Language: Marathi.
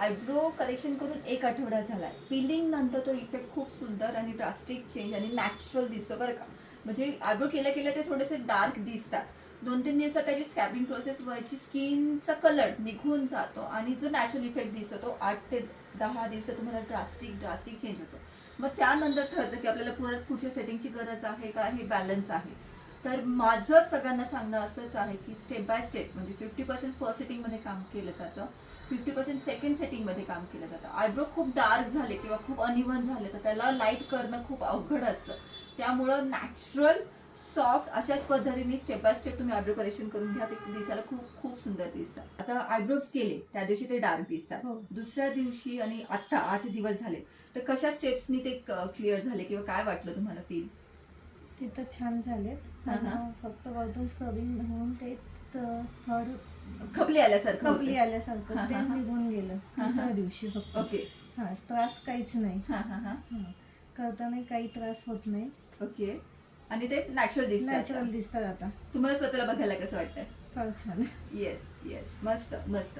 आयब्रो करेक्शन करून एक आठवडा झालाय. पिलिंग नंतर तो इफेक्ट खूप सुंदर आणि ड्रास्टिक चेंज आणि नॅचरल दिसतो बरं का. म्हणजे आयब्रो केल्या केल्या ते थोडेसे डार्क दिसतात. दोन तीन दिवसात त्याची स्कॅबिंग प्रोसेस व्हायची स्किनचा कलर निघून जातो आणि जो नॅचरल इफेक्ट दिसतो तो आठ ते दहा दिवसात तुम्हाला ड्रास्टिक ड्रास्टिक चेंज होतो. मग त्यानंतर ठरतं की आपल्याला पुढे पुढच्या सेटिंगची गरज आहे का? हे बॅलन्स आहे. तर माझं सगळ्यांना सांगणं असंच आहे की स्टेप बाय स्टेप म्हणजे फिफ्टी पर्सेंट फर्स्ट सेटिंगमध्ये काम केलं जातं फिफ्टी पर्सेंट सेकंड सेटिंगमध्ये काम केलं जातं. आयब्रो खूप डार्क झाले किंवा खूप अनइव्हन झाले तर त्याला लाइट करणं खूप अवघड असतं. त्यामुळं नॅचरल सॉफ्ट अशाच पद्धतीने स्टेप बाय स्टेप तुम्ही आयब्रो करेक्शन करून घ्या ते दिसायला खूप खूप सुंदर दिसतात आता आयब्रोज केले त्या दिवशी ते डार्क दिसतात. हो. दुसऱ्या दिवशी आणि आता आठ दिवस झाले तर कशा स्टेप्सनी ते क्लिअर झाले किंवा काय वाटलं तुम्हाला फील ते तर छान झाले हा, हा. फक्त वरतून स्क्रबिंग होऊन ते थर्ड खपली आल्यासारखं कपली हा, आल्यासारखं ते हा, हा. निघून गेलं हा. तिसऱ्या दिवशी फक्त. ओके. हा त्रास काहीच नाही. हा हा हा. हा. करताना काही त्रास होत नाही. ओके. आणि ते नॅचरल दिसतात नॅचरल दिसतात आता. तुम्हाला स्वतःला बघायला कसं वाटतंय? फार छान. येस येस मस्त मस्त.